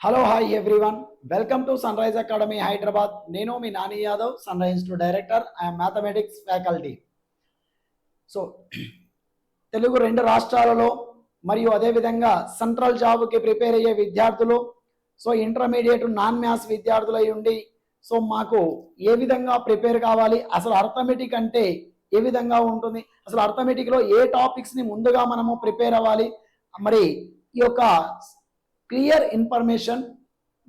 Hello hi everyone welcome to sunrise academy Hyderabad నేను మీ Nani Yadav sunrise to director I'm mathematics faculty so Telugu రెండు రాష్ట్రాలలో మరియు అదేవిధంగా central జాబ్కి prepare అయ్యే విద్యార్థులు సో ఇంటర్మీడియట్ నాన్ మ్యాథ్స్ విద్యార్థులై ఉండి సో మాకు ఏ విధంగా ప్రిపేర్ కావాలి అసలు అర్థమెటిక్ అంటే ఏ విధంగా ఉంటుంది అసలు అర్థమెటిక్లో ఏ టాపిక్స్ని ముందుగా మనము ప్రిపేర్ అవ్వాలి మరి ఈ యొక్క క్లియర్ ఇన్ఫర్మేషన్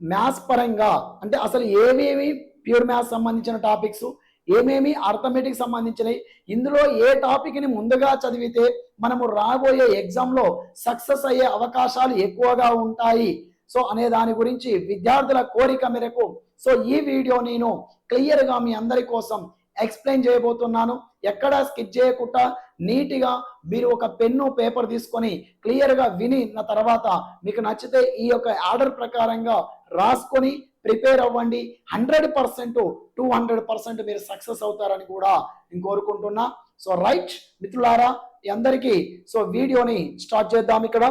మ్యాథ్స్ పరంగా అంటే అసలు ఏమేమి ప్యూర్ మ్యాథ్స్ సంబంధించిన టాపిక్స్ ఏమేమి అర్థమెటిక్ సంబంధించినవి ఇందులో ఏ టాపిక్ని ముందుగా చదివితే మనము రాబోయే ఎగ్జామ్లో సక్సెస్ అయ్యే అవకాశాలు ఎక్కువగా ఉంటాయి. సో అనే దాని గురించి విద్యార్థుల కోరిక మేరకు సో ఈ వీడియో నేను క్లియర్గా మీ అందరి కోసం ఎక్స్ప్లెయిన్ చేయబోతున్నాను. ఎక్కడా స్కిప్ చేయకుండా నీట్గా మీరు ఒక పెన్ను పేపర్ తీసుకొని క్లియర్గా విని నా తర్వాత మీకు నచ్చితే ఈ యొక్క ఆర్డర్ ప్రకారంగా రాసుకొని ప్రిపేర్ అవ్వండి. Hundred percent two hundred percent మీరు సక్సెస్ అవుతారని కూడా నేను కోరుకుంటున్నా. సో రైట్ మిత్రులారా అందరికీ సో వీడియోని స్టార్ట్ చేద్దాం ఇక్కడ.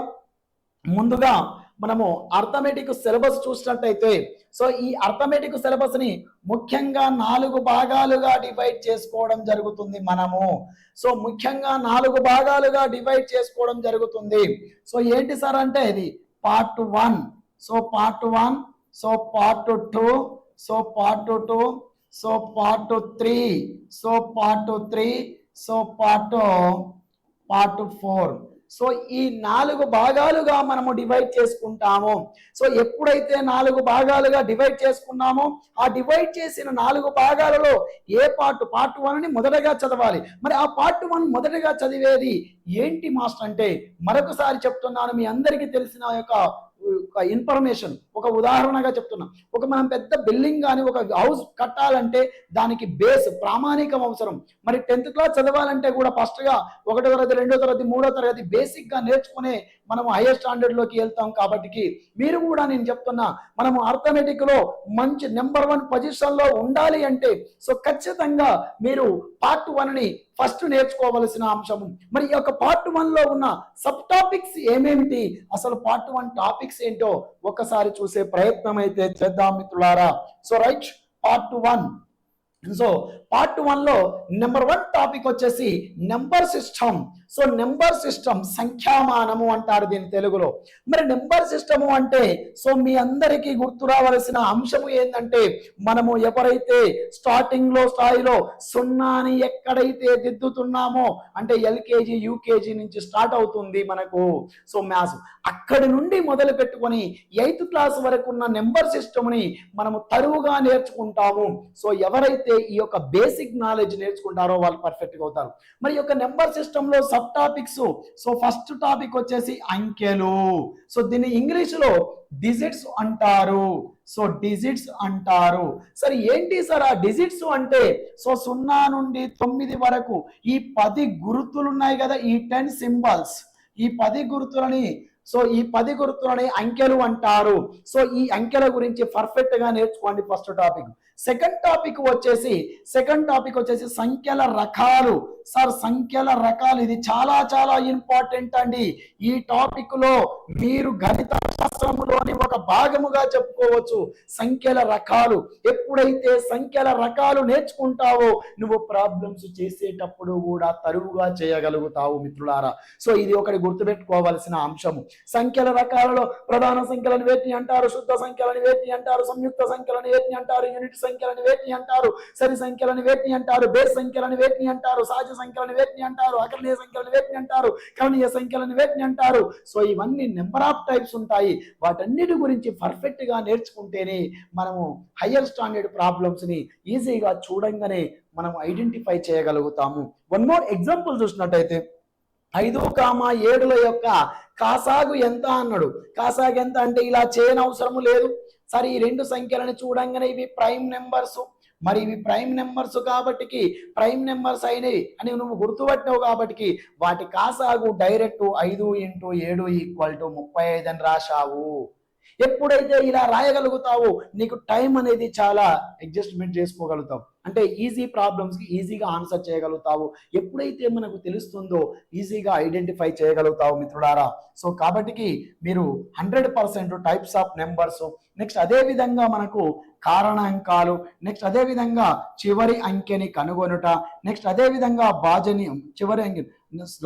ముందుగా మనము అర్థమెటిక్ సిలబస్ చూసినట్టయితే సో ఈ అర్థమెటిక్ సిలబస్ని ముఖ్యంగా నాలుగు భాగాలుగా డివైడ్ చేసుకోవడం జరుగుతుంది మనము. సో ముఖ్యంగా నాలుగు భాగాలుగా డివైడ్ చేసుకోవడం జరుగుతుంది. సో ఏంటి సార్ అంటే ఇది part one so part one so part two so part two so part three so part three so part part four so ఈ నాలుగు భాగాలుగా మనము డివైడ్ చేసుకుంటాము. సో ఎప్పుడైతే నాలుగు భాగాలుగా డివైడ్ చేసుకున్నామో ఆ డివైడ్ చేసిన నాలుగు భాగాలలో ఏ పార్ట్ పార్ట్ వన్ని మొదటగా చదవాలి? మరి ఆ పార్ట్ వన్ మొదటగా చదివేది ఏంటి మాస్టర్ అంటే మరొకసారి చెప్తున్నాను మీ అందరికీ తెలిసిన యొక్క ఒక ఇన్ఫర్మేషన్ ఒక ఉదాహరణగా చెప్తున్నా. ఒక మనం పెద్ద బిల్డింగ్ కానీ ఒక హౌస్ కట్టాలంటే దానికి బేస్ ప్రామాణికం అవసరం. మరి టెన్త్ క్లాస్ చదవాలంటే కూడా ఫస్ట్గా ఒకటో తరగతి రెండో తరగతి మూడో తరగతి బేసిక్గా నేర్చుకునే మనం హైయర్ స్టాండర్డ్లోకి వెళ్తాం కాబట్టి మీరు కూడా నేను చెప్తున్నా మనం ఆర్థమెటిక్లో మంచి నెంబర్ వన్ పొజిషన్లో ఉండాలి అంటే సో ఖచ్చితంగా మీరు పార్ట్ వన్ని ఫస్ట్ నేర్చుకోవలసిన అంశము. మరి ఈ యొక్క పార్ట్ వన్లో ఉన్న సబ్ టాపిక్స్ ఏమేమిటి? అసలు పార్ట్ వన్ టాపిక్స్ ఏంటో ఒకసారి చూసే ప్రయత్నం అయితే చేద్దాం మిత్రులారా. So right part one. So part వన్లో నెంబర్ వన్ టాపిక్ వచ్చేసి number system. So number system సంఖ్యామానము అంటారు దీని తెలుగులో. మరి నెంబర్ సిస్టము అంటే సో మీ అందరికీ గుర్తు రావలసిన అంశము ఏంటంటే మనము ఎవరైతే స్టార్టింగ్లో స్థాయిలో సున్నాని ఎక్కడైతే దిద్దుతున్నామో అంటే ఎల్కేజీ యూకేజీ నుంచి స్టార్ట్ అవుతుంది మనకు. సో మ్యాథ్స్ అక్కడి నుండి మొదలు పెట్టుకొని ఎయిత్ క్లాస్ వరకు ఉన్న నెంబర్ సిస్టమ్ని మనము తరువుగా నేర్చుకుంటాము. సో ఎవరైతే ఈ యొక్క బేసిక్ నాలెడ్జ్ నేర్చుకుంటారో వాళ్ళు పర్ఫెక్ట్గా అవుతారు. మరి ఈ యొక్క నెంబర్ సిస్టమ్లో sub topics so first topic వచ్చేసి అంకెలు. సో దీన్ని ఇంగ్లీష్లో డిజిట్స్ అంటారు. సో డిజిట్స్ అంటారు. సరే ఏంటి సార్ ఆ డిజిట్స్ అంటే? సో సున్నా నుండి తొమ్మిది వరకు ఈ పది గుర్తులు ఉన్నాయి కదా ఈ టెన్ సింబల్స్ ఈ పది గుర్తులని సో ఈ పది గుర్తులని అంకెలు అంటారు. సో ఈ అంకెల గురించి పర్ఫెక్ట్గా నేర్చుకోండి ఫస్ట్ టాపిక్ సెకండ్ టాపిక్ వచ్చేసి సెకండ్ టాపిక్ వచ్చేసి సంఖ్యల రకాలు. సార్ సంఖ్యల రకాలు ఇది చాలా చాలా ఇంపార్టెంట్ అండి. ఈ టాపిక్లో మీరు గణిత శాస్త్రములోని ఒక భాగముగా చెప్పుకోవచ్చు. సంఖ్యల రకాలు. ఎప్పుడైతే సంఖ్యల రకాలు నేర్చుకుంటావో నువ్వు ప్రాబ్లమ్స్ చేసేటప్పుడు కూడా తరువుగా చేయగలుగుతావు మిత్రులారా. సో ఇది ఒకటి గుర్తుపెట్టుకోవాల్సిన అంశము. సంఖ్యల రకాలలో ప్రధాన సంఖ్యలను వేటిని అంటారు? శుద్ధ సంఖ్యలను వేటిని అంటారు? సంయుక్త సంఖ్యలను వేటిని అంటారు? యూనిట్ సంఖ్యలను వేటిని అంటారు? సరి సంఖ్యలను వేటిని అంటారు? బేస్ సంఖ్యలను వేటిని అంటారు? సహజ సంఖ్యలను వేటిని అంటారు? అకరణీయ సంఖ్యలను వేటిని అంటారు? కరణీయ సంఖ్యలను వేటిని అంటారు? సో ఇవన్నీ నెంబర్ ఆఫ్ టైప్స్ ఉంటాయి. వాటన్నిటి గురించి పర్ఫెక్ట్గా నేర్చుకుంటేనే మనము హయ్యర్ స్టాండర్డ్ ప్రాబ్లమ్స్ని ఈజీగా చూడంగానే మనం ఐడెంటిఫై చేయగలుగుతాము. వన్ మోర్ ఎగ్జాంపుల్ చూసినట్టయితే ఐదు కామ ఏడుల యొక్క కాసాగు ఎంత అన్నాడు. కాసాగు ఎంత అంటే ఇలా చేయని అవసరము లేదు. సరే ఈ రెండు సంఖ్యలను చూడంగానే ఇవి ప్రైమ్ నెంబర్స్ మరి ఇవి ప్రైమ్ నెంబర్స్ కాబట్టికి ప్రైమ్ నెంబర్స్ అయినవి అని నువ్వు గుర్తుపట్టినావు కాబట్టికి వాటి కాసాగు డైరెక్ట్ ఐదు ఇంటూ ఏడు ఈక్వల్ టు ముప్పై ఐదు అని రాశావు. ఎప్పుడైతే ఇలా రాయగలుగుతావో నీకు టైం అనేది చాలా అడ్జస్ట్మెంట్ చేసుకోగలుగుతావు. అంటే ఈజీ ప్రాబ్లమ్స్కి ఈజీగా ఆన్సర్ చేయగలుగుతావు. ఎప్పుడైతే మనకు తెలుస్తుందో ఈజీగా ఐడెంటిఫై చేయగలుగుతావు మిత్రుడారా సో కాబట్టికి మీరు hundred percent types of numbers next అదే విధంగా మనకు కారణాంకాలు. నెక్స్ట్ అదే విధంగా చివరి అంకెని కనుగొనుట. నెక్స్ట్ అదే విధంగా భాజని చివరి అంకె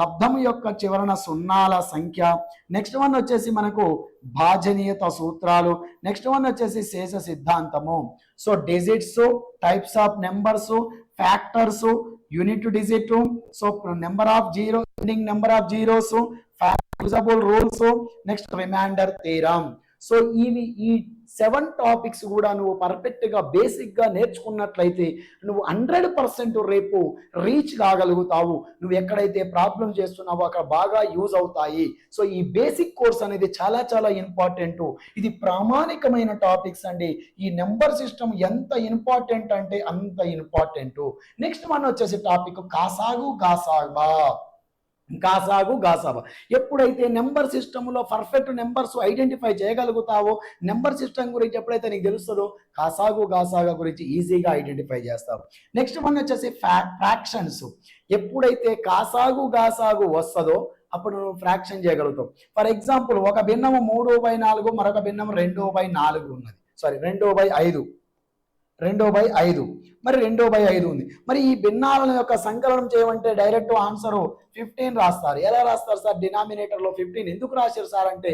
లబ్ధం యొక్క చివరన సున్నాల సంఖ్య. నెక్స్ట్ వన్ వచ్చేసి మనకు భాజనీయత సూత్రాలు. నెక్స్ట్ వన్ వచ్చేసి శేష సిద్ధాంతము. So digits types of numbers factors unit digit so number of zero number of zeros usable rules next remainder theorem so ఇవి ఈ సెవెన్ టాపిక్స్ కూడా నువ్వు పర్ఫెక్ట్గా బేసిక్గా నేర్చుకున్నట్లయితే నువ్వు హండ్రెడ్ పర్సెంట్ రేపు రీచ్ కాగలుగుతావు. నువ్వు ఎక్కడైతే ప్రాబ్లం చేస్తున్నావో అక్కడ బాగా యూజ్ అవుతాయి. సో ఈ బేసిక్ కోర్స్ అనేది చాలా చాలా ఇంపార్టెంట్. ఇది ప్రామాణికమైన టాపిక్స్ అండి. ఈ నెంబర్ సిస్టమ్ ఎంత ఇంపార్టెంట్ అంటే అంత ఇంపార్టెంట్. నెక్స్ట్ మన వచ్చేసి టాపిక్ కాసాగు కాసాగా గాసాగు గాసాబా. ఎప్పుడైతే నెంబర్ సిస్టంలో పర్ఫెక్ట్ నెంబర్స్ ఐడెంటిఫై చేయగలుగుతావో నెంబర్ సిస్టమ్ గురించి ఎప్పుడైతే నీకు తెలుస్తుందో కాసాగు గాసాగా గురించి ఈజీగా ఐడెంటిఫై చేస్తావు. నెక్స్ట్ వన్ వచ్చేసి ఫ్రాక్షన్స్. ఎప్పుడైతే కాసాగు గాసాగు వస్తుందో అప్పుడు నువ్వు ఫ్రాక్షన్ చేయగలుగుతావు. ఫర్ ఎగ్జాంపుల్ ఒక భిన్నము మూడు బై నాలుగు మరొక భిన్నం రెండు బై నాలుగు ఉన్నది. సారీ రెండు బై ఐదు. రెండో బై ఐదు. మరి రెండో బై ఐదు ఉంది. మరి ఈ భిన్నాల యొక్క సంకలనం చేయమంటే డైరెక్ట్ ఆన్సర్ ఫిఫ్టీన్ రాస్తారు. ఎలా రాస్తారు సార్? డినామినేటర్లో ఫిఫ్టీన్ ఎందుకు రాశారు సార్ అంటే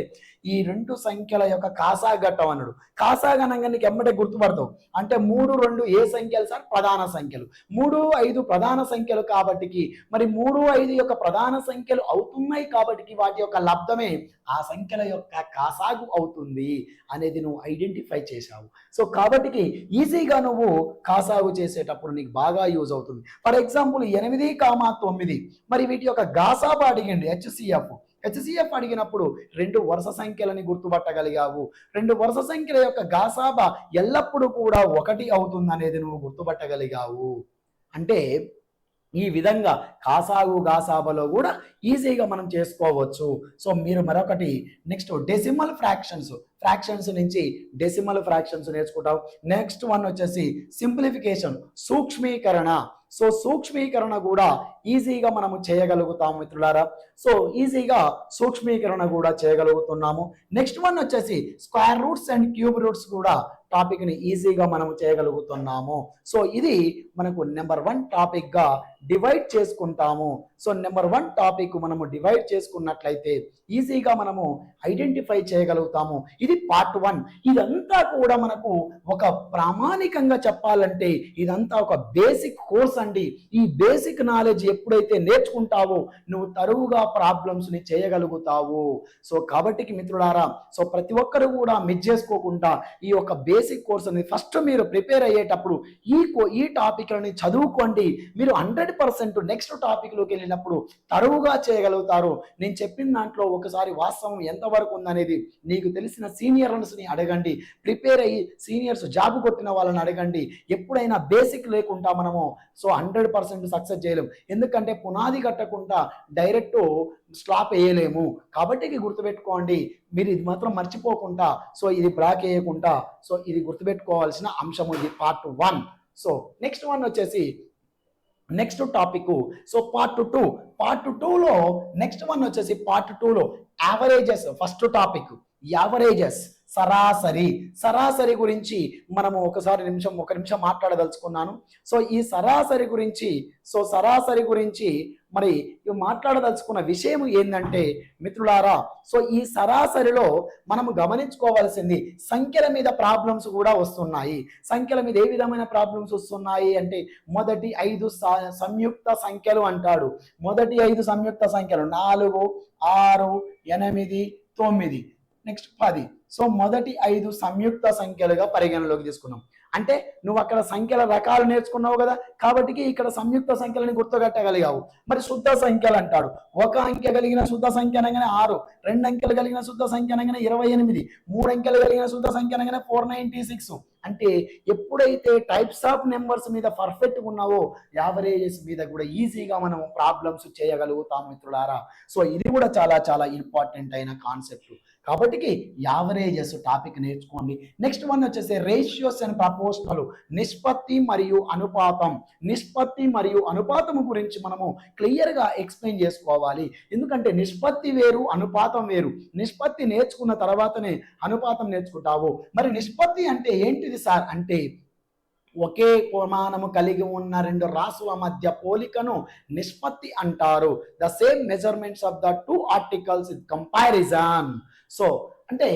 ఈ రెండు సంఖ్యల యొక్క కాసా ఘట్టం అన్నాడు. కాసా గణంగా నీకు ఎమ్మటే గుర్తుపడతావు. అంటే మూడు రెండు ఏ సంఖ్యలు సార్? ప్రధాన సంఖ్యలు. మూడు ఐదు ప్రధాన సంఖ్యలు కాబట్టికి మరి మూడు ఐదు యొక్క ప్రధాన సంఖ్యలు అవుతున్నాయి కాబట్టి వాటి యొక్క లబ్ధమే ఆ సంఖ్యల యొక్క కాసాగు అవుతుంది అనేది నువ్వు ఐడెంటిఫై చేశావు. సో కాబట్టికి ఈజీగా నువ్వు కాసాగు చేసేటప్పుడు నీకు బాగా యూజ్ అవుతుంది. ఫర్ ఎగ్జాంపుల్ ఎనిమిది కామా తొమ్మిది. మరి వీటి యొక్క గాసాబ్ అడిగండి హెచ్సిఎఫ్. హెచ్సిఎఫ్ అడిగినప్పుడు రెండు వరుస సంఖ్యలని గుర్తుపట్టగలిగావు. రెండు వరుస సంఖ్యల యొక్క గాసాబా ఎల్లప్పుడూ కూడా ఒకటి అవుతుంది అనేది నువ్వు గుర్తుపట్టగలిగావు. అంటే ఈ విధంగా కాసాగు గాసాబలో కూడా ఈజీగా మనం చేసుకోవచ్చు. సో మీరు మరొకటి నెక్స్ట్ డెసిమల్ ఫ్రాక్షన్స్. ఫ్రాక్షన్స్ నుంచి డెసిమల్ ఫ్రాక్షన్స్ నేర్చుకుంటావు. నెక్స్ట్ వన్ వచ్చేసి సింప్లిఫికేషన్ సూక్ష్మీకరణ. సో సూక్ష్మీకరణ కూడా ఈజీగా మనము చేయగలుగుతాము మిత్రులారా. సో ఈజీగా సూక్ష్మీకరణ కూడా చేయగలుగుతున్నాము. నెక్స్ట్ వన్ వచ్చేసి square roots and cube roots కూడా టాపిక్ని ఈజీగా మనము చేయగలుగుతున్నాము. సో ఇది మనకు నెంబర్ వన్ టాపిక్గా డివైడ్ చేసుకుంటాము. సో నెంబర్ వన్ టాపిక్ మనము డివైడ్ చేసుకున్నట్లయితే ఈజీగా మనము ఐడెంటిఫై చేయగలుగుతాము. ఇది పార్ట్ వన్ ఇదంతా కూడా మనకు ఒక ప్రామాణికంగా చెప్పాలంటే ఇదంతా ఒక బేసిక్ కోర్స్ అండి. ఈ బేసిక్ నాలెడ్జ్ ఎప్పుడైతే నేర్చుకుంటావో నువ్వు తరువుగా ప్రాబ్లమ్స్ని చేయగలుగుతావు. సో కాబట్టికి మిత్రులారా సో ప్రతి ఒక్కరు కూడా మిస్ చేసుకోకుండా ఈ యొక్క బేసిక్ కోర్స్ అనేది ఫస్ట్ మీరు ప్రిపేర్ అయ్యేటప్పుడు ఈ కో- ఈ టాపిక్లని చదువుకోండి. మీరు హండ్రెడ్ పర్సెంట్ నెక్స్ట్ టాపిక్లోకి వెళ్ళినప్పుడు తరువుగా చేయగలుగుతారు. నేను చెప్పిన దాంట్లో ఒకసారి వాస్తవం ఎంతవరకు ఉందనేది నీకు తెలిసిన సీనియర్స్ని అడగండి. ప్రిపేర్ అయ్యి సీనియర్స్ జాబ్ కొట్టిన వాళ్ళని అడగండి. ఎప్పుడైనా బేసిక్ లేకుండా మనము సో హండ్రెడ్ పర్సెంట్ సక్సెస్ చేయలేము ఎందుకంటే పునాది కట్టకుండా డైరెక్ట్ స్లాప్ వేయలేము. కాబట్టి గుర్తుపెట్టుకోండి మీరు ఇది మాత్రం మర్చిపోకుండా సో ఇది బ్లాక్ వేయకుండా సో ఇది గుర్తుపెట్టుకోవాల్సిన అంశము ఇది part one. So next one వచ్చేసి next topic. So part two part టూలో నెక్స్ట్ వన్ వచ్చేసి పార్ట్ టూలో యావరేజెస్ ఫస్ట్ టాపిక్. యావరేజెస్ సరాసరి. సరాసరి గురించి మనము ఒకసారి నిమిషం ఒక నిమిషం మాట్లాడదలుచుకున్నాను. సో ఈ సరాసరి గురించి సో సరాసరి గురించి మరి మాట్లాడదలుచుకున్న విషయం ఏంటంటే మిత్రులారా సో ఈ సరాసరిలో మనము గమనించుకోవాల్సింది సంఖ్యల మీద ప్రాబ్లమ్స్ కూడా వస్తున్నాయి. సంఖ్యల మీద ఏ విధమైన ప్రాబ్లమ్స్ వస్తున్నాయి అంటే మొదటి ఐదు సంయుక్త సంఖ్యలు అంటాడు. మొదటి ఐదు సంయుక్త సంఖ్యలు నాలుగు ఆరు ఎనిమిది తొమ్మిది. నెక్స్ట్ పది. సో మొదటి ఐదు సంయుక్త సంఖ్యలుగా పరిగణలోకి తీసుకున్నాం. అంటే నువ్వు అక్కడ సంఖ్యల రకాలు నేర్చుకున్నావు కదా కాబట్టి ఇక్కడ సంయుక్త సంఖ్యలని గుర్తుపెట్టగలిగావు మరి శుద్ధ సంఖ్యలు అంటాడు ఒక అంకె కలిగిన శుద్ధ సంఖ్య అనగానే ఆరు రెండు అంకెలు కలిగిన శుద్ధ సంఖ్య అనగానే ఇరవై ఎనిమిది మూడు అంకెలు కలిగిన శుద్ధ సంఖ్య అనగానే ఫోర్ నైన్టీ సిక్స్ అంటే ఎప్పుడైతే టైప్స్ ఆఫ్ నెంబర్స్ మీద పర్ఫెక్ట్ ఉన్నావో యావరేజెస్ మీద కూడా ఈజీగా మనం ప్రాబ్లమ్స్ చేయగలుగుతాం మిత్రులారా. సో ఇది కూడా చాలా చాలా ఇంపార్టెంట్ అయిన కాన్సెప్ట్ కాబట్టి యావరేజెస్ టాపిక్ నేర్చుకోండి. నెక్స్ట్ వన్ వచ్చేసి రేషియోస్ అండ్ ప్రపోర్షనల్ నిష్పత్తి మరియు అనుపాతం. నిష్పత్తి మరియు అనుపాతం గురించి మనము క్లియర్గా ఎక్స్ప్లెయిన్ చేసుకోవాలి. ఎందుకంటే నిష్పత్తి వేరు అనుపాతం వేరు. నిష్పత్తి నేర్చుకున్న తర్వాతనే అనుపాతం నేర్చుకుంటావు. మరి నిష్పత్తి అంటే ఏంటిది సార్? అంటే ఒకే ప్రమాణము కలిగి ఉన్న రెండు రాసుల మధ్య పోలికను నిష్పత్తి అంటారు. The same measurements of the two articles comparison so అంటే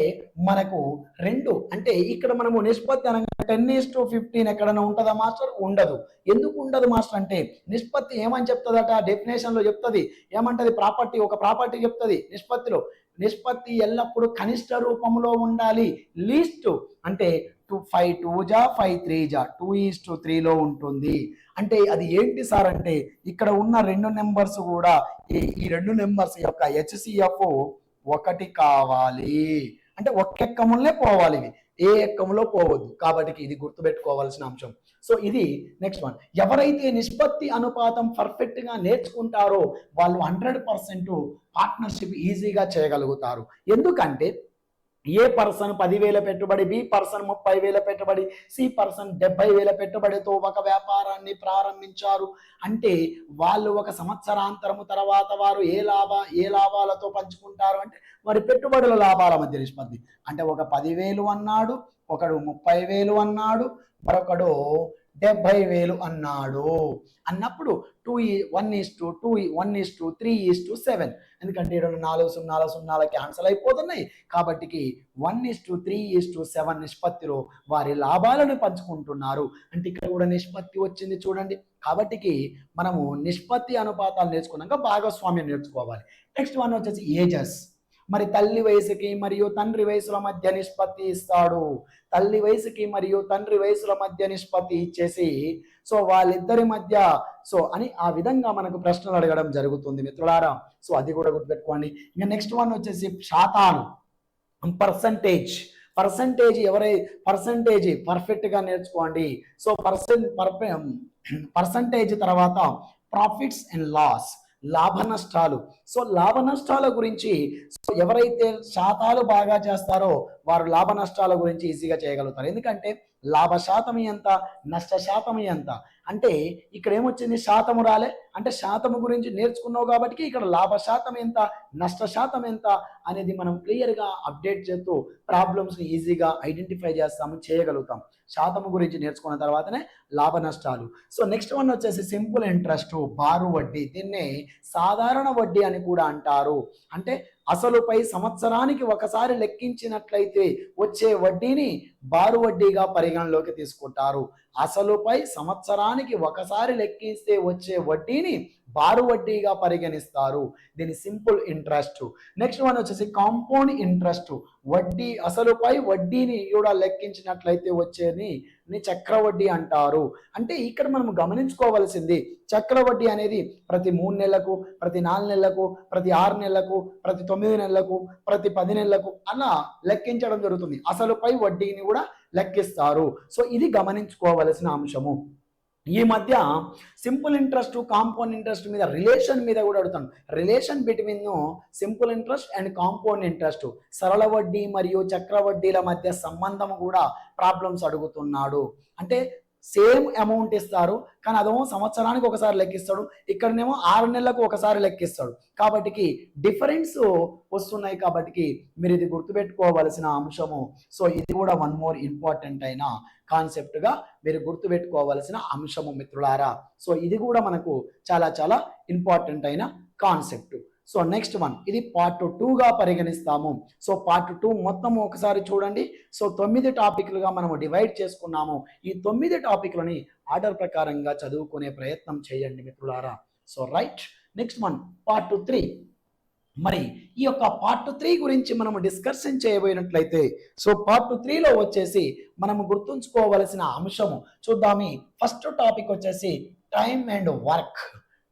మనకు రెండు అంటే ఇక్కడ మనము నిష్పత్తి అనగా టెన్ ఈస్ టు ఫిఫ్టీన్ ఎక్కడైనా ఉంటుందా మాస్టర్? ఉండదు. ఎందుకు ఉండదు మాస్టర్? అంటే నిష్పత్తి ఏమని చెప్తుందట? డెఫినేషన్లో చెప్తుంది. ఏమంటది? ప్రాపర్టీ ఒక ప్రాపర్టీ చెప్తుంది నిష్పత్తిలో. నిష్పత్తి ఎల్లప్పుడూ కనిష్ట రూపంలో ఉండాలి. లీస్ట్ అంటే టూ ఫైవ్ టూ జా ఫైవ్ త్రీ జా టూ ఈస్ టు త్రీలో ఉంటుంది. అంటే అది ఏంటి సార్? అంటే ఇక్కడ ఉన్న రెండు నెంబర్స్ కూడా ఈ ఈ రెండు నెంబర్స్ యొక్క హెచ్సిఎఫ్ ఒకటి కావాలి. అంటే ఒక్క ఎక్కములనే పోవాలి ఇవి. ఏ ఎక్కములో పోవద్దు. కాబట్టి ఇది గుర్తుపెట్టుకోవాల్సిన అంశం. సో ఇది నెక్స్ట్ వన్ ఎవరైతే నిష్పత్తి అనుపాతం పర్ఫెక్ట్గా నేర్చుకుంటారో వాళ్ళు హండ్రెడ్ పర్సెంట్ పార్ట్నర్షిప్ ఈజీగా చేయగలుగుతారు. ఎందుకంటే ఏ పర్సన్ పదివేల పెట్టుబడి బి పర్సన్ ముప్పై వేల పెట్టుబడి సి పర్సన్ డెబ్బై వేల పెట్టుబడితో ఒక వ్యాపారాన్ని ప్రారంభించారు. అంటే వాళ్ళు ఒక సంవత్సరాంతరము తర్వాత వారు ఏ లాభ ఏ లాభాలతో పంచుకుంటారు అంటే వారి పెట్టుబడుల లాభాల మధ్య నిష్పత్తి. అంటే ఒక పదివేలు అన్నాడు ఒకడు ముప్పై వేలు అన్నాడు మరొకడు డెబ్బై వేలు అన్నాడు. అన్నప్పుడు టూ ఈ one is two two one is to three is to seven ఎందుకంటే ఇక్కడ నాలుగు సున్నాల సున్నాల క్యాన్సల్ అయిపోతున్నాయి. కాబట్టికి one is to three is to seven నిష్పత్తిలో వారి లాభాలను పంచుకుంటున్నారు. అంటే ఇక్కడ కూడా నిష్పత్తి వచ్చింది చూడండి. కాబట్టికి మనము నిష్పత్తి అనుపాతాలు నేర్చుకున్నాక భాగస్వామ్యం నేర్చుకోవాలి. నెక్స్ట్ వన్ వచ్చేసి ఏజెస్ మరి తల్లి వయసుకి మరియు తండ్రి వయసుల మధ్య నిష్పత్తి ఇస్తాడు. తల్లి వయసుకి మరియు తండ్రి వయసుల మధ్య నిష్పత్తి ఇచ్చేసి సో వాళ్ళిద్దరి మధ్య సో అని ఆ విధంగా మనకు ప్రశ్నలు అడగడం జరుగుతుంది మిత్రులారా. సో అది కూడా గుర్తుపెట్టుకోండి. ఇంకా నెక్స్ట్ వన్ వచ్చేసి శాతాలు పర్సంటేజ్ పర్సంటేజ్ ఎవరై పర్సంటేజ్ పర్ఫెక్ట్గా నేర్చుకోండి. సో పర్సెంట్ పర్ఫె పర్సంటేజ్ తర్వాత ప్రాఫిట్స్ అండ్ లాస్ లాభ నష్టాలు. సో లాభ నష్టాల గురించి సో ఎవరైతే శాతాలు బాగా చేస్తారో వారు లాభ నష్టాల గురించి ఈజీగా చేయగలుగుతారు. ఎందుకంటే లాభ శాతం ఎంత నష్ట శాతం ఎంత అంటే ఇక్కడ ఏమొచ్చింది? శాతము రాలే. అంటే శాతము గురించి నేర్చుకున్నావు కాబట్టి ఇక్కడ లాభ శాతం ఎంత నష్ట శాతం ఎంత అనేది మనం క్లియర్గా అప్డేట్ చేస్తూ ప్రాబ్లమ్స్ని ఈజీగా ఐడెంటిఫై చేస్తాము చేయగలుగుతాం. శాతము గురించి నేర్చుకున్న తర్వాతనే లాభ నష్టాలు. సో నెక్స్ట్ వన్ వచ్చేసి సింపుల్ ఇంట్రెస్ట్ బారు వడ్డీ. దీన్నే సాధారణ వడ్డీ అని కూడా అంటారు. అంటే అసలుపై సంవత్సరానికి ఒకసారి లెక్కించినట్లయితే వచ్చే వడ్డీని బారు వడ్డీగా పరిగణలోకి తీసుకుంటారు. అసలుపై సంవత్సరానికి ఒకసారి లెక్కిస్తే వచ్చే వడ్డీని బారు వడ్డీగా పరిగణిస్తారు. దీని సింపుల్ ఇంట్రెస్ట్. నెక్స్ట్ వన్ వచ్చేసి కాంపౌండ్ ఇంట్రెస్ట్. వడ్డీ అసలుపై వడ్డీని కూడా లెక్కించినట్లయితే వచ్చేది చక్రవడ్డీ అంటారు. అంటే ఇక్కడ మనం గమనించుకోవాల్సింది చక్రవడ్డీ అనేది ప్రతి మూడు నెలలకు ప్రతి నాలుగు నెలలకు ప్రతి ఆరు నెలలకు ప్రతి తొమ్మిది నెలలకు ప్రతి పది నెలలకు అలా లెక్కించడం జరుగుతుంది. అసలుపై వడ్డీని కూడా కూడా లెక్కిస్తారు. సో ఇది గమనించుకోవలసిన అంశము. ఈ మధ్య సింపుల్ ఇంట్రెస్ట్ కాంపౌండ్ ఇంట్రెస్ట్ మీద రిలేషన్ మీద కూడా అడుగుతాను. Relation between simple interest and compound interest. సరళ వడ్డీ మరియు చక్ర వడ్డీల మధ్య సంబంధం కూడా ప్రాబ్లమ్స్ అడుగుతున్నాడు. అంటే సేమ్ అమౌంట్ ఇస్తారు కానీ అదేమో సంవత్సరానికి ఒకసారి లెక్కిస్తాడు ఇక్కడనేమో ఆరు నెలలకు ఒకసారి లెక్కిస్తాడు. కాబట్టికి డిఫరెన్స్ వస్తున్నాయి కాబట్టి మీరు ఇది గుర్తుపెట్టుకోవలసిన అంశము. సో ఇది కూడా వన్ మోర్ ఇంపార్టెంట్ అయిన కాన్సెప్ట్గా మీరు గుర్తుపెట్టుకోవలసిన అంశము మిత్రులారా. సో ఇది కూడా మనకు చాలా చాలా ఇంపార్టెంట్ అయిన కాన్సెప్ట్ సో నెక్స్ట్ వన్ ఇది పార్ట్ టూగా పరిగణిస్తాము. సో పార్ట్ టూ మొత్తం ఒకసారి చూడండి. సో తొమ్మిది టాపిక్లుగా మనము డివైడ్ చేసుకున్నాము. ఈ తొమ్మిది టాపిక్లని ఆర్డర్ ప్రకారంగా చదువుకునే ప్రయత్నం చేయండి మిత్రులారా. So right next one part three మరి ఈ యొక్క పార్ట్ త్రీ గురించి మనము డిస్కషన్ చేయబోయినట్లయితే సో పార్ట్ త్రీలో వచ్చేసి మనము గుర్తుంచుకోవలసిన అంశము చూద్దామి. ఫస్ట్ టాపిక్ వచ్చేసి time and work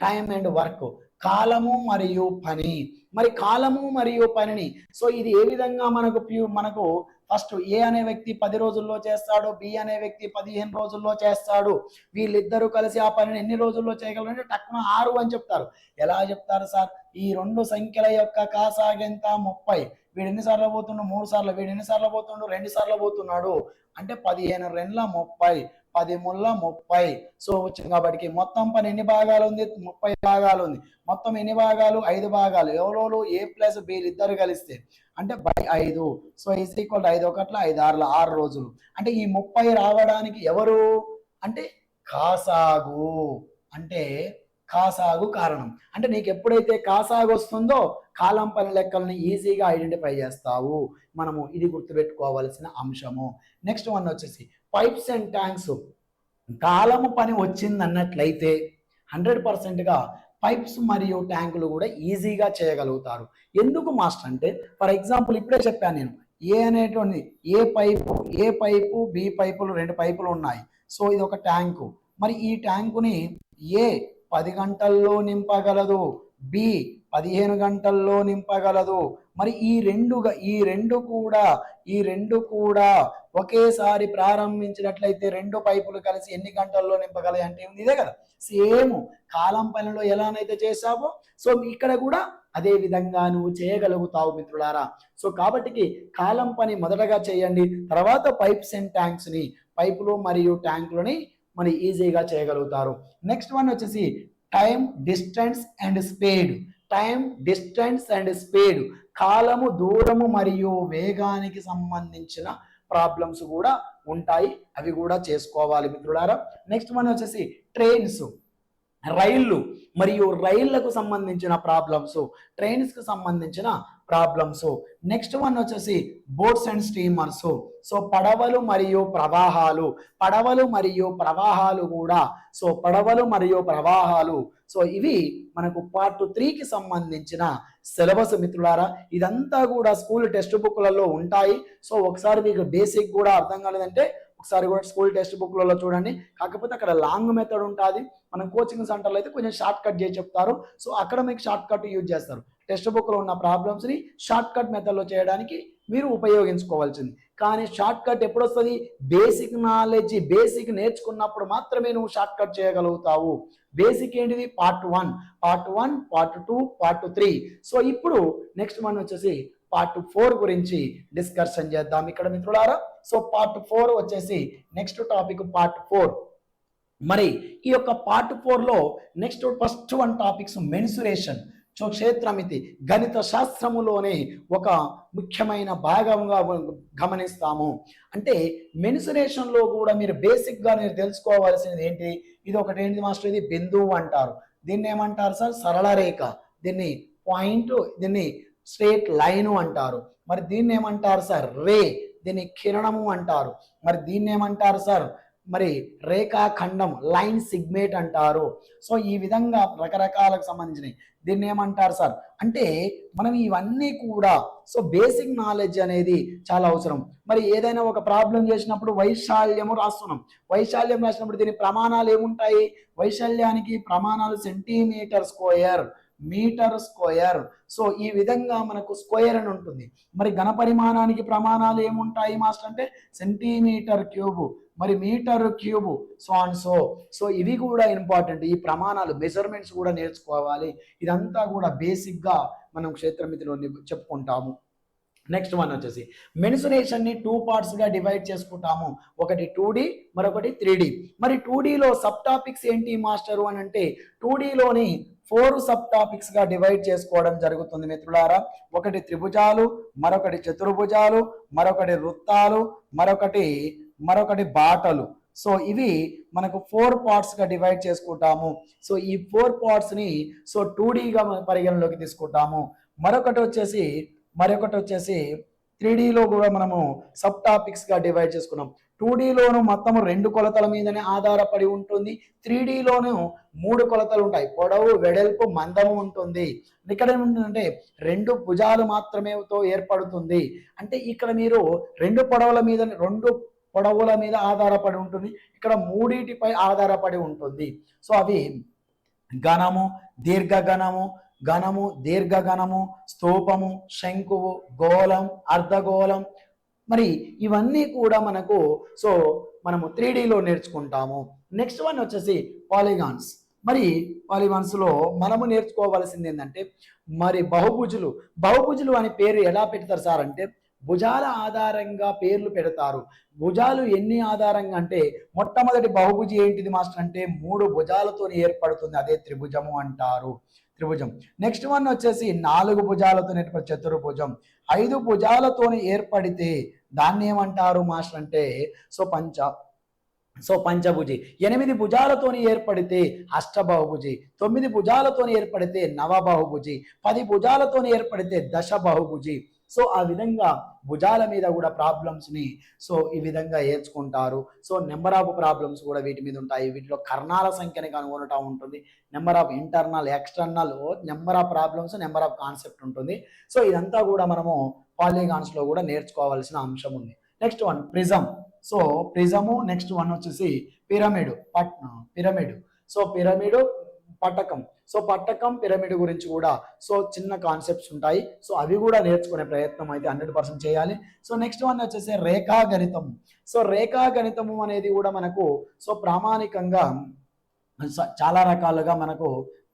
time and work కాలము మరియు పని. మరి కాలము మరియు పనిని సో ఇది ఏ విధంగా మనకు మనకు ఫస్ట్ ఏ అనే వ్యక్తి పది రోజుల్లో చేస్తాడు బి అనే వ్యక్తి పదిహేను రోజుల్లో చేస్తాడు వీళ్ళిద్దరూ కలిసి ఆ పనిని ఎన్ని రోజుల్లో చేయగలరంటే టక్కున ఆరు అని చెప్తారు. ఎలా చెప్తారు సార్? ఈ రెండు సంఖ్యల యొక్క కాసాగింత ముప్పై. వీడు ఎన్నిసార్లు పోతుండు? మూడు సార్లు. వీడు ఎన్నిసార్లు పోతుండు? రెండు సార్లు పోతున్నాడు. అంటే పదిహేను రెండ్ల ముప్పై. పది ముళ్ళ ముప్పై. సో వచ్చింది కాబట్టి మొత్తం పని ఎన్ని భాగాలు ఉంది? ముప్పై భాగాలు ఉంది. మొత్తం ఎన్ని భాగాలు? ఐదు భాగాలు. ఎవరోలు ఏ ప్లస్ బీలు ఇద్దరు కలిస్తే అంటే బై ఐదు. సో ఈజ్ ఈక్వల్ ఐదు ఒకట్ల ఐదు ఆరుల ఆరు రోజులు. అంటే ఈ ముప్పై రావడానికి ఎవరు? అంటే కాసాగు. అంటే కాసాగు కారణం. అంటే నీకు ఎప్పుడైతే కాసాగు వస్తుందో కాలం పని లెక్కల్ని ఈజీగా ఐడెంటిఫై చేస్తావు. మనము ఇది గుర్తుపెట్టుకోవాల్సిన అంశము. నెక్స్ట్ వన్ వచ్చేసి పైప్స్ అండ్ ట్యాంక్స్. కాలము పని వచ్చింది అన్నట్లయితే హండ్రెడ్ పర్సెంట్గా పైప్స్ మరియు ట్యాంకులు కూడా ఈజీగా చేయగలుగుతారు. ఎందుకు మాస్టర్ అంటే ఫర్ ఎగ్జాంపుల్ ఇప్పుడే చెప్పాను నేను ఏ అనేటువంటి A pipe A pipe B పైపులు రెండు పైపులు ఉన్నాయి. సో ఇది ఒక ట్యాంకు. మరి ఈ ట్యాంకుని ఏ పది గంటల్లో నింపగలదు? బి పదిహేను గంటల్లో నింపగలదు? మరి ఈ రెండు ఈ రెండు కూడా ఈ రెండు కూడా ఒకేసారి ప్రారంభించినట్లయితే రెండు పైపులు కలిసి ఎన్ని గంటల్లో నింపగలయి అంటే ఉంది ఇదే కదా. సేమ్. కాలం పనిలో ఎలానైతే చేశావో సో ఇక్కడ కూడా అదే విధంగా నువ్వు చేయగలుగుతావు మిత్రులారా. సో కాబట్టికి కాలం పని మొదటగా చేయండి. తర్వాత పైప్స్ అండ్ ట్యాంక్స్ని పైపులు మరియు ట్యాంకులని మరి ఈజీగా చేయగలుగుతారు. నెక్స్ట్ వన్ వచ్చేసి time distance and speed. Time distance and speed. కాలము దూరము మరియు వేగానికి సంబంధించిన ప్రాబ్లమ్స్ కూడా ఉంటాయి. అవి కూడా చేసుకోవాలి మిత్రులారా. నెక్స్ట్ మనం వచ్చేసి ట్రైన్స్ రైళ్ళు. మరియు రైళ్ళకు సంబంధించిన ప్రాబ్లమ్స్ ట్రైన్స్కి సంబంధించిన ప్రాబ్లమ్స్ నెక్స్ట్ వన్ వచ్చేసి బోట్స్ అండ్ స్టీమర్స్ సో పడవలు మరియు ప్రవాహాలు. పడవలు మరియు ప్రవాహాలు కూడా. సో పడవలు మరియు ప్రవాహాలు. సో ఇవి మనకు పార్ట్ త్రీకి సంబంధించిన సిలబస్ మిత్రులారా. ఇదంతా కూడా స్కూల్ టెక్స్ట్ బుక్లలో ఉంటాయి. సో ఒకసారి మీకు బేసిక్ కూడా అర్థం కాలేదంటే ఒకసారి కూడా స్కూల్ టెక్స్ట్ బుక్లలో చూడండి. కాకపోతే అక్కడ లాంగ్ మెథడ్ ఉంటుంది. మనం కోచింగ్ సెంటర్లో అయితే కొంచెం షార్ట్ కట్ చేసి చెప్తారు. సో అక్కడ మీకు షార్ట్ కట్ యూజ్ చేస్తారు. టెక్స్ట్ బుక్లో ఉన్న ప్రాబ్లమ్స్ని షార్ట్ కట్ మెథడ్లో చేయడానికి మీరు ఉపయోగించుకోవాల్సింది. కానీ షార్ట్ కట్ ఎప్పుడు వస్తుంది? బేసిక్ నాలెడ్జ్ బేసిక్ నేర్చుకున్నప్పుడు మాత్రమే నువ్వు షార్ట్ కట్ చేయగలుగుతావు. బేసిక్ ఏంటిది? Part one. Part one part two part three. So ఇప్పుడు నెక్స్ట్ మనం వచ్చేసి పార్ట్ ఫోర్ గురించి డిస్కషన్ చేద్దాం. ఇక్కడ మిత్రులారా సో పార్ట్ ఫోర్ వచ్చేసి నెక్స్ట్ టాపిక్ పార్ట్ ఫోర్. మరి ఈ యొక్క పార్ట్ ఫోర్లో next first one topics mensuration so క్షేత్రమితి గణిత శాస్త్రములోనే ఒక ముఖ్యమైన భాగంగా గమనిస్తాము. అంటే మెన్సురేషన్లో కూడా మీరు బేసిక్గా మీరు తెలుసుకోవాల్సింది ఏంటి? ఇది ఒకటి ఏంటి మాస్టర్? ఇది బిందువు అంటారు. దీన్ని ఏమంటారు సార్? సరళ రేఖ. దీన్ని పాయింట్ దీన్ని స్ట్రేట్ లైన్ అంటారు. మరి దీన్ని ఏమంటారు సార్? రే. దీన్ని కిరణము అంటారు. మరి దీన్ని ఏమంటారు సార్? మరి రేఖాఖండం లైన్ సిగ్మేట్ అంటారు. సో ఈ విధంగా రకరకాలకు సంబంధించినవి దీన్ని ఏమంటారు సార్? అంటే మనం ఇవన్నీ కూడా సో బేసిక్ నాలెడ్జ్ అనేది చాలా అవసరం. మరి ఏదైనా ఒక ప్రాబ్లం చేసినప్పుడు వైశాల్యము రాస్తున్నాం. వైశాల్యం రాసినప్పుడు దీని ప్రమాణాలు ఏముంటాయి? వైశాల్యానికి ప్రమాణాలు centimetre square. Metre square. So ఈ విధంగా మనకు స్క్వేర్ అని ఉంటుంది. మరి ఘన పరిమాణానికి ప్రమాణాలు ఏముంటాయి మాస్టర్ అంటే? Centimetre cube. మరి metre cube so and so. So ఇవి కూడా ఇంపార్టెంట్. ఈ ప్రమాణాలు మెజర్మెంట్స్ కూడా నేర్చుకోవాలి. ఇదంతా కూడా బేసిక్గా మనం క్షేత్రమితిలో చెప్పుకుంటాము. నెక్స్ట్ వన్ వచ్చేసి మెన్సురేషన్ని టూ పార్ట్స్గా డివైడ్ చేసుకుంటాము. ఒకటి టూ డి మరొకటి త్రీ డి మరి టూ డిలో సబ్ టాపిక్స్ ఏంటి మాస్టరు అని అంటే టూ డీలోని ఫోర్ సబ్ టాపిక్స్గా డివైడ్ చేసుకోవడం జరుగుతుంది మిత్రులారా. ఒకటి త్రిభుజాలు మరొకటి చతుర్భుజాలు మరొకటి వృత్తాలు మరొకటి మరొకటి బాటలు. సో ఇవి మనకు ఫోర్ పార్ట్స్గా డివైడ్ చేసుకుంటాము. సో ఈ ఫోర్ పార్ట్స్ని సో టూ డీగా పరిగణలోకి తీసుకుంటాము. మరొకటి వచ్చేసి మరొకటి వచ్చేసి త్రీ లో కూడా మనము సబ్ టాపిక్స్గా డివైడ్ చేసుకున్నాం. టూ డీలోను మొత్తం రెండు కొలతల మీదనే ఆధారపడి ఉంటుంది. త్రీ డీలోను మూడు కొలతలు ఉంటాయి. పొడవు వెడల్పు మందము ఉంటుంది. ఇక్కడ ఏముంటుందంటే రెండు భుజాలు మాత్రమే తో ఏర్పడుతుంది. అంటే ఇక్కడ మీరు రెండు పొడవుల మీద రెండు పొడవుల మీద ఆధారపడి ఉంటుంది. ఇక్కడ మూడింటిపై ఆధారపడి ఉంటుంది. సో అవి ఘనము దీర్ఘగణము ఘనము దీర్ఘగణము స్తూపము శంకువు గోళం అర్ధగోళం. మరి ఇవన్నీ కూడా మనకు సో మనము త్రీ నేర్చుకుంటాము. నెక్స్ట్ వన్ వచ్చేసి పాలిగాన్స్ మరి పాలిగాన్స్లో మనము నేర్చుకోవాల్సింది ఏంటంటే మరి బహుభుజులు. బహుభుజులు అనే పేరు ఎలా పెడతారు సార్ అంటే భుజాల ఆధారంగా పేర్లు పెడతారు. భుజాలు ఎన్ని ఆధారంగా అంటే మొట్టమొదటి బహుభుజి ఏంటిది మాస్టర్ అంటే మూడు భుజాలతో ఏర్పడుతుంది అదే త్రిభుజము అంటారు. త్రిభుజం. నెక్స్ట్ వన్ వచ్చేసి నాలుగు భుజాలతో ఏర్పడి చతుర్భుజం. ఐదు భుజాలతోని ఏర్పడితే దాన్ని ఏమంటారు మాస్టర్ అంటే సో పంచ సో పంచభుజి ఎనిమిది భుజాలతోని ఏర్పడితే అష్టబహుభుజి. తొమ్మిది భుజాలతోని ఏర్పడితే నవబహుభుజి. పది భుజాలతోని ఏర్పడితే దశ బహుభుజి సో ఆ విధంగా భుజాల మీద కూడా ప్రాబ్లమ్స్ని సో ఈ విధంగా ఏర్చుకుంటారు. సో నెంబర్ ఆఫ్ ప్రాబ్లమ్స్ కూడా వీటి మీద ఉంటాయి. వీటిలో కర్ణాల సంఖ్యని కనుగొనటం ఉంటుంది. Number of internal external number of problems number of concept ఉంటుంది. సో ఇదంతా కూడా మనము పాలిగాన్స్లో కూడా నేర్చుకోవాల్సిన అంశం ఉంది. Next one prism so prism next one వచ్చేసి పిరమిడ్ పట్ పిరమిడ్ సో పిరమిడ్ పట్టకం సో పట్టకం పిరమిడ్ గురించి కూడా సో చిన్న కాన్సెప్ట్స్ ఉంటాయి. సో అవి కూడా నేర్చుకునే ప్రయత్నం అయితే హండ్రెడ్ పర్సెంట్ చేయాలి. సో నెక్స్ట్ వన్ వచ్చేసి రేఖాగణితం. సో రేఖాగణితము అనేది కూడా మనకు సో ప్రామాణికంగా చాలా రకాలుగా మనకు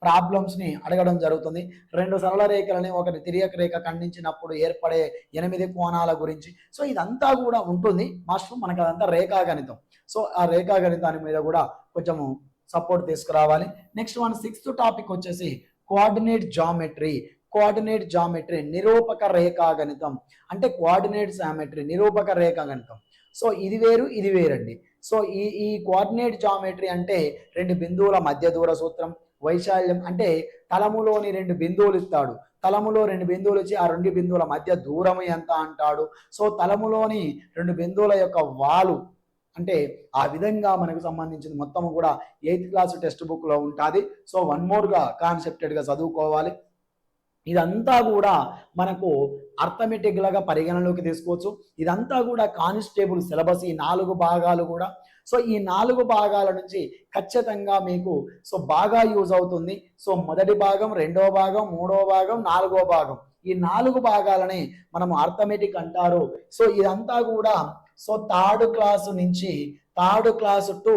ప్రాబ్లమ్స్ని అడగడం జరుగుతుంది. రెండు సరళ రేఖలని ఒకటి తిరియక రేఖ ఖండించినప్పుడు ఏర్పడే ఎనిమిది కోణాల గురించి. సో ఇదంతా కూడా ఉంటుంది. మాస్టర్ మనకు అదంతా రేఖాగణితం. సో ఆ రేఖాగణితాన్ని మీద కూడా కొంచెము సపోర్ట్ తీసుకురావాలి. నెక్స్ట్ వన్ సిక్స్త్ టాపిక్ వచ్చేసి కోఆర్డినేట్ జామెట్రీ కోఆర్డినేట్ జామెట్రీ నిరూపక రేఖా గణితం. అంటే కోఆర్డినేట్ జామెట్రీ నిరూపక రేఖా గణితం. సో ఇది వేరు ఇది వేరండి. సో ఈ ఈ కోఆర్డినేట్ జామెట్రీ అంటే రెండు బిందువుల మధ్య దూర సూత్రం వైశాల్యం అంటే తలములోని రెండు బిందువులు ఇస్తాడు. తలములో రెండు బిందువులు ఇచ్చి ఆ రెండు బిందువుల మధ్య దూరం ఎంత అంటాడు? సో తలములోని రెండు బిందువుల యొక్క వాలు అంటే ఆ విధంగా మనకు సంబంధించిన మొత్తం కూడా ఎయిత్ క్లాస్ టెక్స్ట్ బుక్లో ఉంటుంది. సో వన్ మోర్గా కాన్సెప్టెడ్గా చదువుకోవాలి. ఇదంతా కూడా మనకు అర్థమెటిక్ లాగా పరిగణలోకి తీసుకోవచ్చు. ఇదంతా కూడా కానిస్టేబుల్ సిలబస్ ఈ నాలుగు భాగాలు కూడా. సో ఈ నాలుగు భాగాల నుంచి ఖచ్చితంగా మీకు సో బాగా యూజ్ అవుతుంది. సో మొదటి భాగం రెండో భాగం మూడో భాగం నాలుగో భాగం. ఈ నాలుగు భాగాలని మనం అర్థమెటిక్ అంటారు. సో ఇదంతా కూడా సో థర్డ్ క్లాసు నుంచి third class to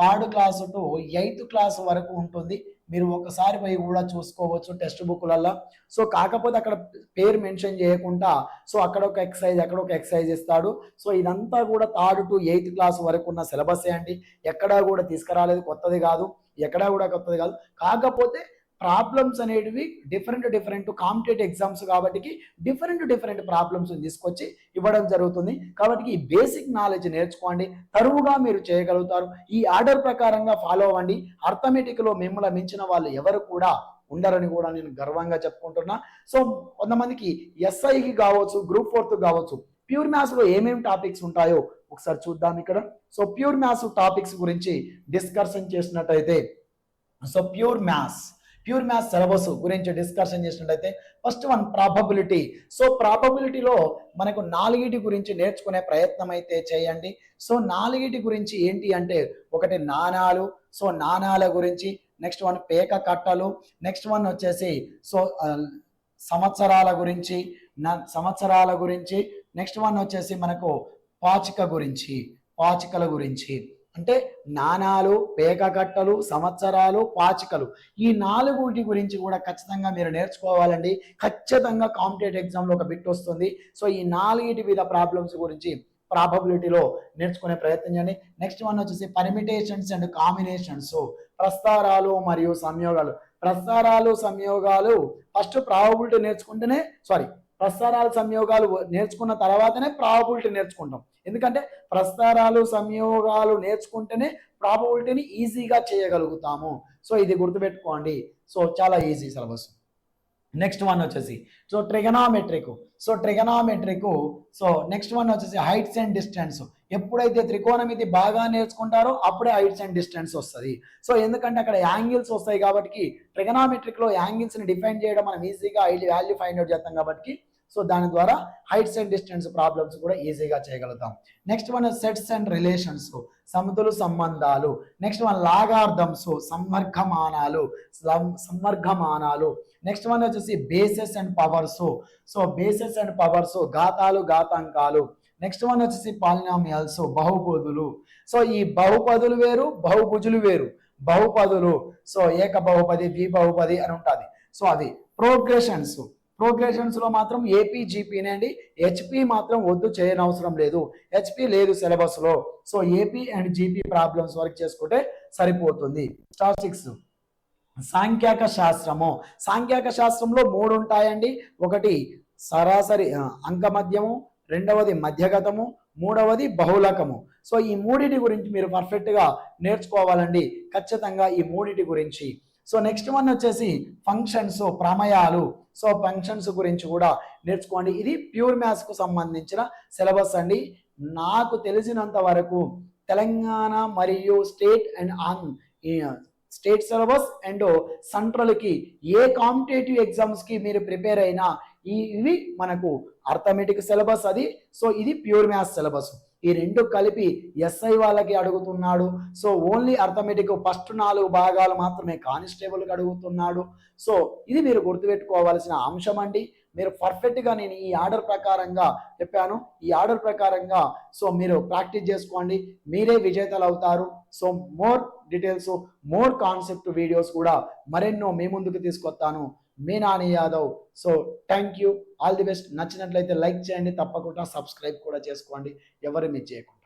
third class to eighth class వరకు ఉంటుంది. మీరు ఒకసారి పోయి కూడా చూసుకోవచ్చు టెక్స్ట్ బుక్లలో సో కాకపోతే అక్కడ పేరు మెన్షన్ చేయకుండా సో అక్కడ ఒక ఎక్సైజ్ అక్కడ ఒక ఎక్సైజ్ ఇస్తాడు. సో ఇదంతా కూడా థర్డ్ టు ఎయిత్ క్లాస్ వరకు ఉన్న సిలబస్ అండి. ఎక్కడా కూడా తీసుకురాలేదు కొత్తది కాదు. ఎక్కడా కూడా కొత్తది కాదు. కాకపోతే ప్రాబ్లమ్స్ అనేటివి డిఫరెంట్ డిఫరెంట్ కాంపిటేటివ్ ఎగ్జామ్స్ కాబట్టి డిఫరెంట్ డిఫరెంట్ ప్రాబ్లమ్స్ తీసుకొచ్చి ఇవ్వడం జరుగుతుంది. కాబట్టి ఈ బేసిక్ నాలెడ్జ్ నేర్చుకోండి. తరువుగా మీరు చేయగలుగుతారు. ఈ ఆర్డర్ ప్రకారంగా ఫాలో అవ్వండి. అర్థమెటిక్లో మిమ్మల్ని మించిన వాళ్ళు ఎవరు కూడా ఉండరని కూడా నేను గర్వంగా చెప్పుకుంటున్నా. సో కొంతమందికి ఎస్ఐకి కావచ్చు గ్రూప్ ఫోర్త్ కావచ్చు ప్యూర్ మ్యాథ్స్లో ఏమేమి టాపిక్స్ ఉంటాయో ఒకసారి చూద్దాం ఇక్కడ. సో ప్యూర్ మ్యాథ్స్ టాపిక్స్ గురించి డిస్కషన్ చేసినట్టయితే so pure maths pure maths syllabus గురించి డిస్కషన్ చేసినట్టయితే ఫస్ట్ వన్ ప్రాబబిలిటీ సో ప్రాబబిలిటీలో మనకు నాలుగిటి గురించి నేర్చుకునే ప్రయత్నం అయితే చేయండి. సో నాలుగిటి గురించి ఏంటి అంటే ఒకటి నాణాలు సో నాణాల గురించి నెక్స్ట్ వన్ పేక కట్టలు నెక్స్ట్ వన్ వచ్చేసి సో సంవత్సరాల గురించి న- సంవత్సరాల గురించి నెక్స్ట్ వన్ వచ్చేసి మనకు పాచిక గురించి పాచికల గురించి. అంటే నాణాలు పేకకట్టలు సంవత్సరాలు పాచికలు. ఈ నాలుగుటి గురించి కూడా ఖచ్చితంగా మీరు నేర్చుకోవాలండి. ఖచ్చితంగా కాంపిటేటివ్ ఎగ్జామ్లో ఒక బిట్ వస్తుంది. సో ఈ నాలుగిటి వివిధ ప్రాబ్లమ్స్ గురించి ప్రాబబిలిటీలో నేర్చుకునే ప్రయత్నం చేయండి. నెక్స్ట్ వన్ వచ్చేసి పర్మిటేషన్స్ అండ్ కాంబినేషన్స్. ప్రస్తారాలు మరియు సంయోగాలు. ప్రస్తారాలు సంయోగాలు ఫస్ట్ ప్రాబబిలిటీ నేర్చుకుంటేనే సారీ ప్రస్తారాలు సంయోగాలు నేర్చుకున్న తర్వాతనే ప్రాబబిలిటీ నేర్చుకుంటాం. ఎందుకంటే ప్రస్తారాలు సంయోగాలు నేర్చుకుంటేనే ప్రాబబిలిటీని ఈజీగా చేయగలుగుతాము. సో ఇది గుర్తుపెట్టుకోండి. సో చాలా ఈజీ సిలబస్ నెక్స్ట్ వన్ వచ్చేసి so trigonometric so trigonometric so next one వచ్చేసి హైట్స్ అండ్ డిస్టెన్స్ ఎప్పుడైతే త్రికోణమితి బాగా నేర్చుకుంటారో అప్పుడే హైట్స్ అండ్ డిస్టెన్స్ వస్తుంది. సో ఎందుకంటే అక్కడ యాంగిల్స్ వస్తాయి కాబట్టి ట్రిగనామెట్రిక్లో యాంగిల్స్ని డిఫైన్ చేయడం మనం ఈజీగా వాల్యూ ఫైండ్ అవుట్ చేస్తాం కాబట్టి సో దాని ద్వారా హైట్స్ అండ్ డిస్టెన్స్ ప్రాబ్లమ్స్ కూడా ఈజీగా చేయగలుగుతాం. Next one sets and relations సమతులు సంబంధాలు. నెక్స్ట్ వన్ లాగార్థమ్స్ సంవర్గమానాలు. సంవర్గమానాలు. నెక్స్ట్ వన్ వచ్చేసి bases and powers so bases and powers ఘాతాలు ఘాతాంకాలు. నెక్స్ట్ వన్ వచ్చేసి పాలినామియల్స్ బహుపదులు. సో ఈ బహుపదులు వేరు బహుభుజులు వేరు. బహుపదులు. సో ఏక బహుపది ద్వి బహుపది అని ఉంటుంది. సో అది ప్రోగ్రెషన్స్ ప్రోగ్రెషన్స్లో మాత్రం ఏపీ జీపీనే అండి. హెచ్పి మాత్రం వద్దు చేయనవసరం లేదు. హెచ్పి లేదు సిలబస్లో. So AP and GP problems work చేసుకుంటే సరిపోతుంది. స్టార్ సిక్స్ సాంఖ్యాక శాస్త్రము. సాంఖ్యాక శాస్త్రంలో మూడు ఉంటాయండి. ఒకటి సరాసరి అంకమద్యము అంక మధ్యము రెండవది మధ్యగతము మూడవది బహుళకము. సో ఈ మూడిటి గురించి మీరు పర్ఫెక్ట్గా నేర్చుకోవాలండి. ఖచ్చితంగా ఈ మూడిటి గురించి. సో నెక్స్ట్ వన్ వచ్చేసి ఫంక్షన్స్ ప్రమయాలు. సో ఫంక్షన్స్ గురించి కూడా నేర్చుకోండి. ఇది ప్యూర్ మ్యాథ్స్కు సంబంధించిన సిలబస్ అండి. నాకు తెలిసినంత వరకు తెలంగాణ మరియు state and on state syllabus and సెంట్రల్కి ఏ కాంపిటేటివ్ ఎగ్జామ్స్కి మీరు ప్రిపేర్ అయినా ఇవి మనకు అర్థమెటిక్ సిలబస్ అది. సో ఇది ప్యూర్ మ్యాథ్స్ సిలబస్ ఈ రెండు కలిపి ఎస్ఐ వాళ్ళకి అడుగుతున్నాడు. సో ఓన్లీ అర్థమెటిక్ ఫస్ట్ నాలుగు భాగాలు మాత్రమే కానిస్టేబుల్కి అడుగుతున్నాడు. సో ఇది మీరు గుర్తుపెట్టుకోవాల్సిన అంశం అండి. మీరు పర్ఫెక్ట్గా నేను ఈ ఆర్డర్ ప్రకారంగా చెప్పాను. ఈ ఆర్డర్ ప్రకారంగా సో మీరు ప్రాక్టీస్ చేసుకోండి. మీరే విజేతలు అవుతారు. So more details more concept videos కూడా మరెన్నో మీ ముందుకు తీసుకొస్తాను. మీ Nani Yadav. So thank you all the best నచ్చినట్లయితే లైక్ చేయండి. తప్పకుండా సబ్స్క్రైబ్ కూడా చేసుకోండి. ఎవరు మిస్ చేయకుండా.